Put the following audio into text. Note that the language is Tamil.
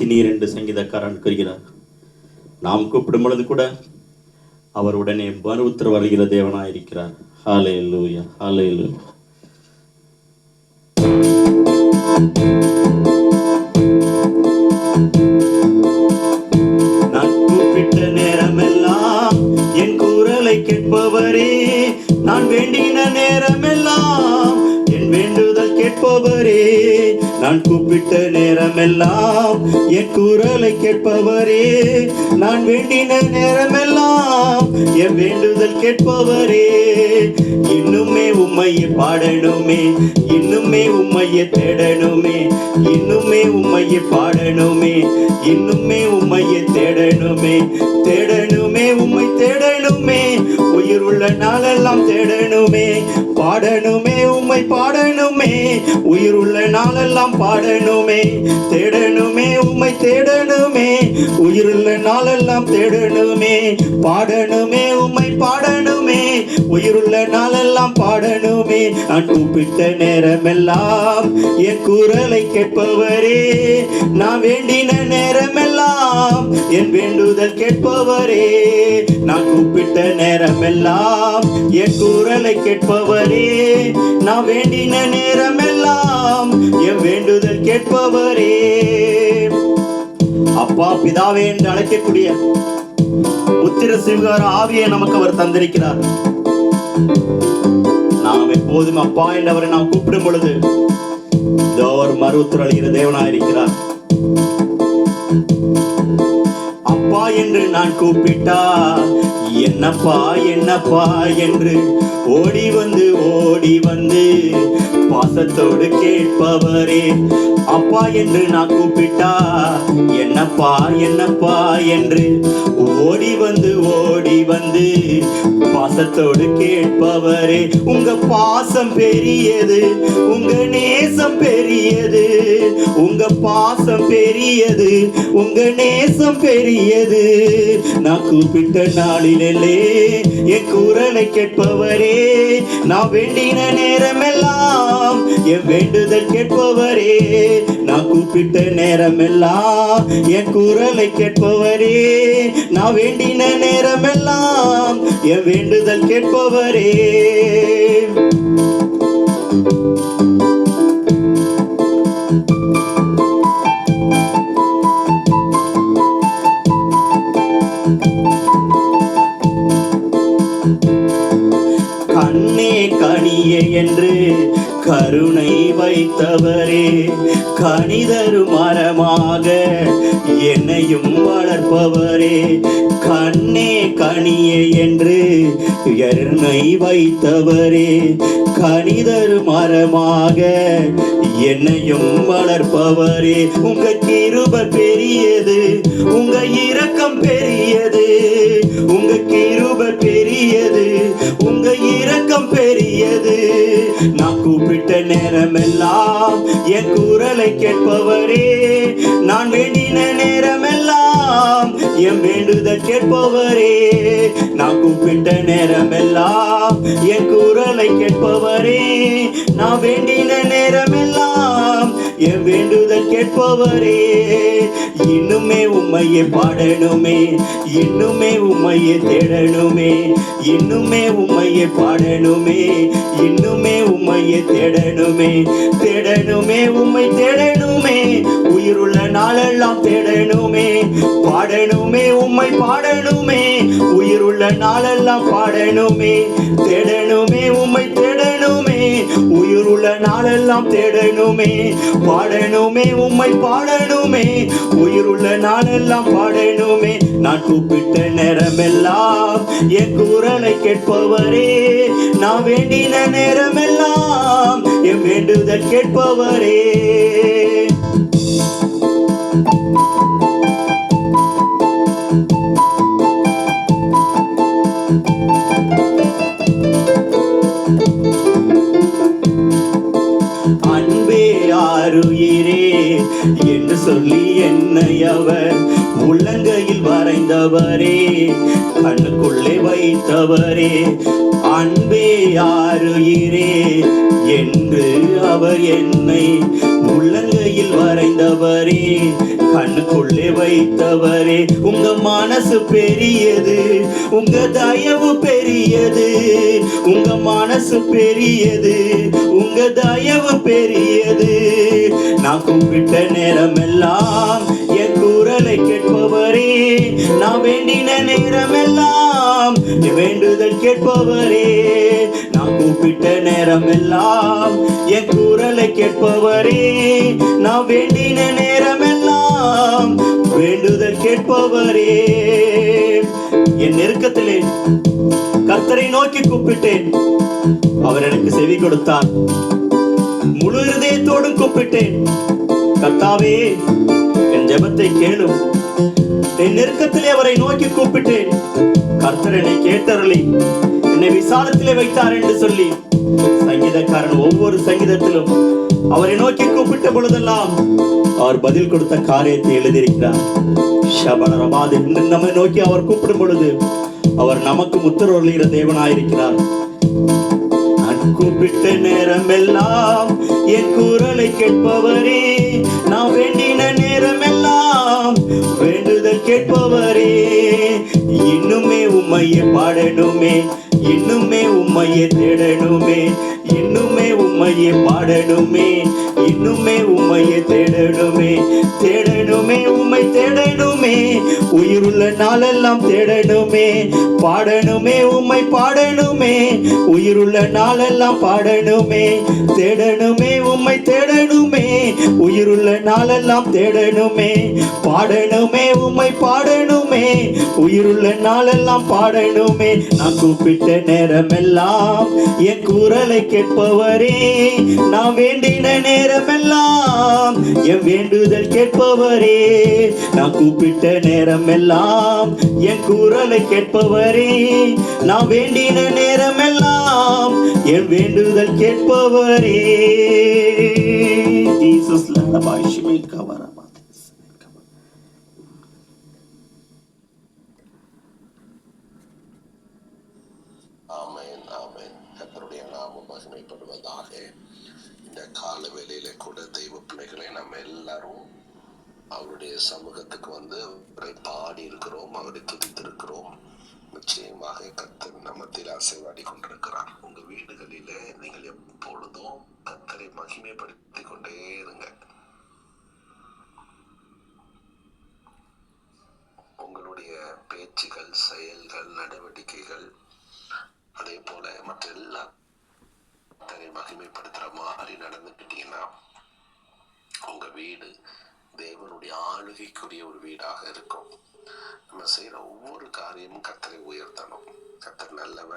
நடத்தினீர் என்று சங்கீதக்காரன் கூறுகிறார் நாம் கூப்பிடும் பொழுது கூட அவர் உடனே மறு உத்தரவு வருகிற தேவனாயிருக்கிறார். ஹாலே லூயா ஹாலே நான் கூப்பிட்ட நேரமெல்லாம் என் குரலை கேட்பவரே நான் வேண்டின நேரமெல்லாம் என் வேண்டுதல் கேட்பவரே நான் கூப்பிட்ட நேரமெல்லாம் என் குரலை கேட்பவரே. நான் வேண்டின நேரமெல்லாம் என் வேண்டுதல் கேட்பவரே. இன்னுமே உம்மையை பாடணுமே இன்னுமே உம்மையை தேடணுமே இன்னுமே உம்மையை பாடணுமே இன்னுமே உம்மையை தேடணுமே தேடணுமே உம்மை தேடணுமே உயிர் உள்ள நாளெல்லாம் தேடணுமே பாடணுமே உம்மை பாடணுமே உயிர் உள்ள நாளெல்லாம் பாடணுமே தேடணுமே உம்மை தேடணுமே. உயிருள்ள நாளெல்லாம் தேடணுமே. பாடணுமே உம்மை பாடணுமே. உயிருள்ள நாளெல்லாம் பாடணுமே. நான் கூப்பிட்ட நேரமெல்லாம் என் குரலை கேட்பவரே. நான் வேண்டின நேரமெல்லாம் என் வேண்டுதல் கேட்பவரே. நான் கூப்பிட்ட நேரமெல்லாம் என் குரலை கேட்பவரே. நான் வேண்டின நேரமெல்லாம் என் வேண்டுதல் கேட்பவரே. அப்பா பிதாவே என்று அழைக்கக்கூடிய புத்திர சிவகார ஆவியை நமக்கு அவர் தந்திருக்கிறார். நாம் எப்போதும் அப்பா என்றவரை நாம் கூப்பிடும் பொழுது இதோ மறு மறுத்துற அழிகிற தேவனாயிருக்கிறார். என்று நான் கூப்பிட்டா? என்னப்பா என்னப்பா என்று ஓடி வந்து ஓடி வந்து பாசத்தோடு கேட்பவரே. அப்பா என்று நான் கூப்பிட்டா என்னப்பா என்னப்பா என்று ஓடி வந்து ஓடி வந்து பாசத்தோடு கேட்பவரே உங்க பாசம் பெரியது உங்க நேசம் பெரியது உங்க பாசம் பெரியது உங்க நேசம் பெரியது. நான் கூப்பிட்ட நாளிலே என் குரலை கேட்பவரே நான் வேண்டின நேரமெல்லாம் என் வேண்டுதல் கேட்பவரே நான் கூப்பிட்ட நேரமெல்லாம் என் குரலை கேட்பவரே நான் வேண்டின நேரமெல்லாம் என் வேண்டுதல் கேட்பவரே. கண்ணே கனியே என்று கருணை வைத்தவரே கனிதரு மரமாக என்னையும் வளர்ப்பவரே. கண்ணே கனியே என்று கருணை வைத்தவரே. கனிதரு மரமாக என்னையும் வளர்ப்பவரே. உங்க கிருப பெரியது உங்க இரு கேட்ட நேரமெல்லாம் என் குரலை கேட்பவரே. நான் வேண்டின நேரமெல்லாம் என் வேண்டுதல் கேட்பவரே. நான் கூப்பிட்ட நேரமெல்லாம் என் குரலை கேட்பவரே. நான் வேண்டின நேரமெல்லாம் என் வேண்டுதல் கேட்பவரே இன்னுமே உம்மையை பாடணுமே இன்னுமே உம்மையை தேடணுமே இன்னுமே உம்மையை பாடணுமே இன்னுமே உம்மையை தேடணுமே தேடணுமே உம்மை தேடணுமே உயிருள்ள நாளெல்லாம் தேடணுமே பாடணுமே உம்மை பாடணுமே உயிருள்ள நாளெல்லாம் பாடணுமே தேடணுமே உம்மை தேட நாளெல்லாம் தேடணுமே பாடணுமே உம்மை பாடணுமே. உயிருள்ள நாளெல்லாம் பாடணுமே. நான் கூப்பிட்ட நேரமெல்லாம் என் குரலை கேட்பவரே. நான் வேண்டின நேரமெல்லாம் என் வேண்டுதல் கேட்பவரே. அவர் உள்ளங்கையில் வரைந்தவரே கண்ணுக்குள்ளே வைத்தவரே அன்பே யாருயிரே என்று அவர் என்னை உள்ளங்கையில் வரைந்தவரே கண்ணுக்குள்ளே வைத்தவரே. உங்க மனசு பெரியது உங்க தயவு பெரியது உங்க மனசு பெரியது உங்க தயவு பெரியது. நான் கூப்பிட்ட நேரம் எல்லாம் என் கேட்பவரே நான் வேண்டின நேரமெல்லாம் வேண்டுதல் கேட்பவரே. நான் கூப்பிட்ட நேரமெல்லாம் என் குரலை கேட்பவரே. நான் வேண்டின நேரமெல்லாம் வேண்டுதல் கேட்பவரே. என் நெருக்கத்திலே கர்த்தரை நோக்கி கூப்பிட்டேன். அவர் எனக்கு செவி கொடுத்தார். முழு இருதயத்தோடும் கூப்பிட்டேன். கர்த்தாவே ஜெபத்தை கேளும். என் நெருக்கத்திலே அவரை நோக்கி கூப்பிட்டேன். கர்த்தர் என்னை கேட்டருளி. என்னை விசாலத்திலே வைத்தார் என்று சொல்லி. சங்கீதக்காரன் ஒவ்வொரு சங்கீதத்திலும் அவரை நோக்கி கூப்பிட்ட பொழுதெல்லாம் அவர் பதில் கொடுத்த காரியத்தை எழுதியிருக்கிறார். சபலரமாது என்று நம்மை நோக்கி அவர் கூப்பிடும் பொழுது அவர் நமக்கு உத்தரவுகிற தேவனாயிருக்கிறார். நான் கூப்பிட்ட நேரம் எல்லாம் என் குரலை கேட்பவரே நான் எல்லாம் வேண்டுதல் கேட்பவரே இன்னுமே உம்மையே பாடணுமே இன்னுமே உம்மையே தேடணுமே இன்னுமே உம்மையே பாடணுமே இன்னுமே உம்மையே தேடணுமே தேடணுமே உம்மை தேடணுமே. உயிருள்ள நாளெல்லாம் தேடணுமே. பாடணுமே உம்மை பாடணுமே. உயிருள்ள நாளெல்லாம் பாடணுமே. தேடணுமே உம்மை தேடணுமே. உயிருள்ள நாளெல்லாம் தேடணுமே. பாடணுமே உம்மை பாடணுமே. உயிருள்ள நாளெல்லாம் பாடணுமே. நான் கூப்பிட்ட நேரமெல்லாம் என் குரலை கேட்பவரே. நான் வேண்டின நேரமெல்லாம் என் வேண்டுதல் கேட்பவரே. நான் கூப்பிட்ட நேரம் எல்லாம் என் குரலை கேட்பவரே. நான் வேண்டின நேரம் எல்லாம் என் வேண்டுதல் கேட்பவரே. ஜீசஸ் லண்டபாஷிமை கவரமா ஆமென் நாமம் மகிமைப்படுவதாக. இந்த கால வேளையில கூட தெய்வ பிள்ளைகளை நம்ம எல்லாரும் அவருடைய சமூகத்துக்கு வந்து அவரை பாடி இருக்கிறோம் அவரை துதித்திருக்கிறோம். நிச்சயமாக கத்தர் நம்மத்தில் அசைவாடி கொண்டிருக்கிறார். உங்க வீடுகளில நீங்கள் எப்பொழுதும் கத்தரை மகிமைப்படுத்திக் கொண்டே இருங்க. உங்களுடைய பேச்சுகள் செயல்கள் நடவடிக்கைகள் அதே போல மற்ற எல்லா கத்தரை மகிமைப்படுத்துற மாதிரி நடந்துக்கிட்டீங்கன்னா உங்க வீடு தேவனுடைய ஆளுகைக்குரிய ஒரு வீடாக இருக்கும். நம்ம செய்யற ஒவ்வொரு காரியமும் கத்தரை உயர்த்தணும். கத்தர் நல்லவர்.